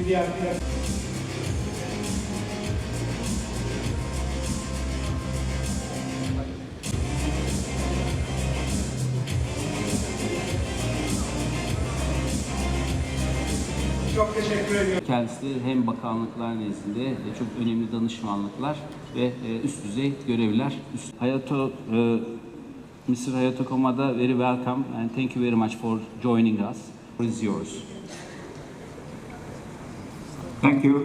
bir diğer Çok teşekkür ediyorum. Kendisi hem bakanlıklar nezdinde e, çok önemli danışmanlıklar ve e, üst düzey görevler. Üst- Hayato, e, Mr. Hayato Komada very welcome and thank you very much for joining us. It is yours. Thank you.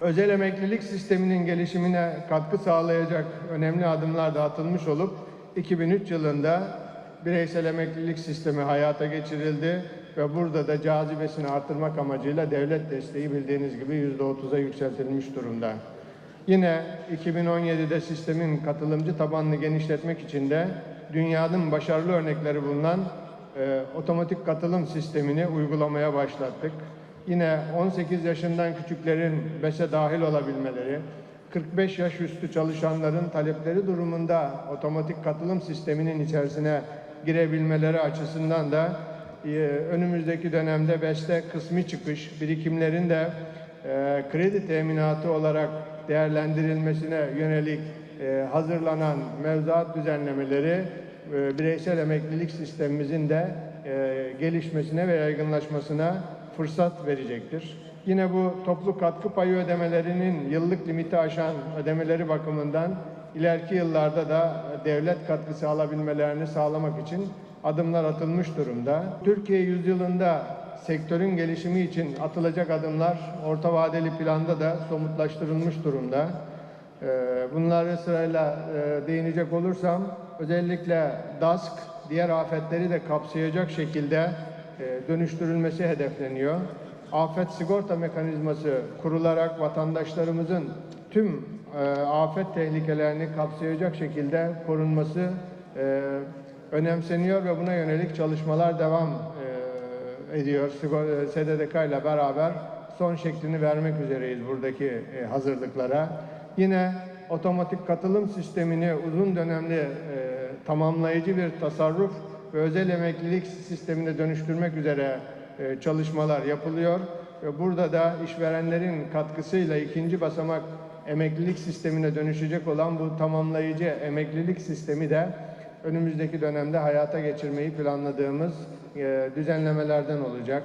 Özel emeklilik sisteminin gelişimine katkı sağlayacak önemli adımlar da atılmış olup 2003 yılında bireysel emeklilik sistemi hayata geçirildi ve burada da cazibesini artırmak amacıyla devlet desteği bildiğiniz gibi %30'a yükseltilmiş durumda. Yine 2017'de sistemin katılımcı tabanını genişletmek için de dünyanın başarılı örnekleri bulunan e, otomatik katılım sistemini uygulamaya başlattık. Yine 18 yaşından küçüklerin BES'e dahil olabilmeleri, 45 yaş üstü çalışanların talepleri durumunda otomatik katılım sisteminin içerisine girebilmeleri açısından da e, önümüzdeki dönemde BES'te kısmi çıkış, birikimlerin de e, kredi teminatı olarak değerlendirilmesine yönelik e, hazırlanan mevzuat düzenlemeleri e, bireysel emeklilik sistemimizin de e, gelişmesine ve yaygınlaşmasına fırsat verecektir. Yine bu toplu katkı payı ödemelerinin yıllık limiti aşan ödemeleri bakımından ileriki yıllarda da devlet katkısı alabilmelerini sağlamak için adımlar atılmış durumda. Türkiye yüzyılında sektörün gelişimi için atılacak adımlar orta vadeli planda da somutlaştırılmış durumda. Ee, Bunları sırayla e, değinecek olursam özellikle DASK diğer afetleri de kapsayacak şekilde dönüştürülmesi hedefleniyor. Afet sigorta mekanizması kurularak vatandaşlarımızın tüm e, afet tehlikelerini kapsayacak şekilde korunması e, önemseniyor ve buna yönelik çalışmalar devam e, ediyor. E, SDDK ile beraber son şeklini vermek üzereyiz buradaki e, hazırlıklara. Yine otomatik katılım sistemini uzun dönemli e, tamamlayıcı bir tasarruf ve özel emeklilik sistemine dönüştürmek üzere e, çalışmalar yapılıyor. Ve burada da işverenlerin katkısıyla ikinci basamak emeklilik sistemine dönüşecek olan bu tamamlayıcı emeklilik sistemi de önümüzdeki dönemde hayata geçirmeyi planladığımız e, düzenlemelerden olacak.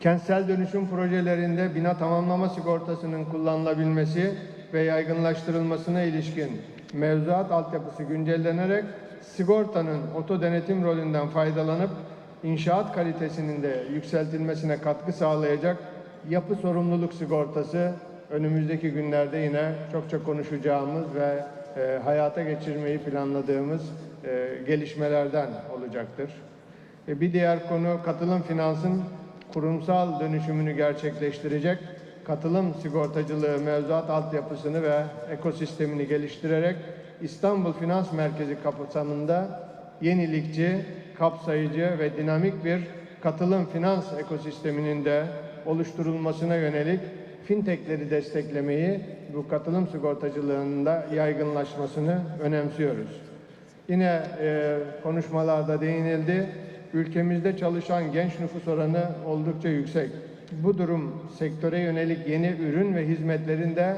Kentsel dönüşüm projelerinde bina tamamlama sigortasının kullanılabilmesi ve yaygınlaştırılmasına ilişkin mevzuat altyapısı güncellenerek sigortanın oto denetim rolünden faydalanıp inşaat kalitesinin de yükseltilmesine katkı sağlayacak yapı sorumluluk sigortası önümüzdeki günlerde yine çokça konuşacağımız ve e, hayata geçirmeyi planladığımız e, gelişmelerden olacaktır. E, bir diğer konu katılım finansın kurumsal dönüşümünü gerçekleştirecek katılım sigortacılığı mevzuat altyapısını ve ekosistemini geliştirerek İstanbul Finans Merkezi kapsamında yenilikçi, kapsayıcı ve dinamik bir katılım finans ekosisteminin de oluşturulmasına yönelik fintechleri desteklemeyi bu katılım sigortacılığının da yaygınlaşmasını önemsiyoruz. Yine e, konuşmalarda değinildi. Ülkemizde çalışan genç nüfus oranı oldukça yüksek. Bu durum sektöre yönelik yeni ürün ve hizmetlerin de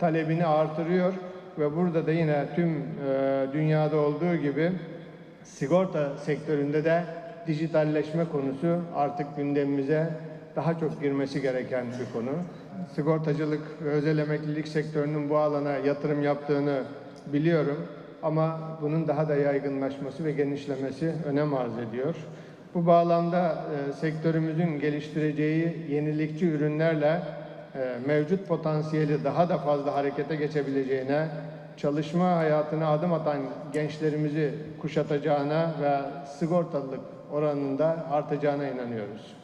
talebini artırıyor ve burada da yine tüm e, dünyada olduğu gibi sigorta sektöründe de dijitalleşme konusu artık gündemimize daha çok girmesi gereken bir konu. Sigortacılık ve özel emeklilik sektörünün bu alana yatırım yaptığını biliyorum ama bunun daha da yaygınlaşması ve genişlemesi önem arz ediyor. Bu bağlamda e, sektörümüzün geliştireceği yenilikçi ürünlerle e, mevcut potansiyeli daha da fazla harekete geçebileceğine, çalışma hayatına adım atan gençlerimizi kuşatacağına ve sigortalılık oranında artacağına inanıyoruz.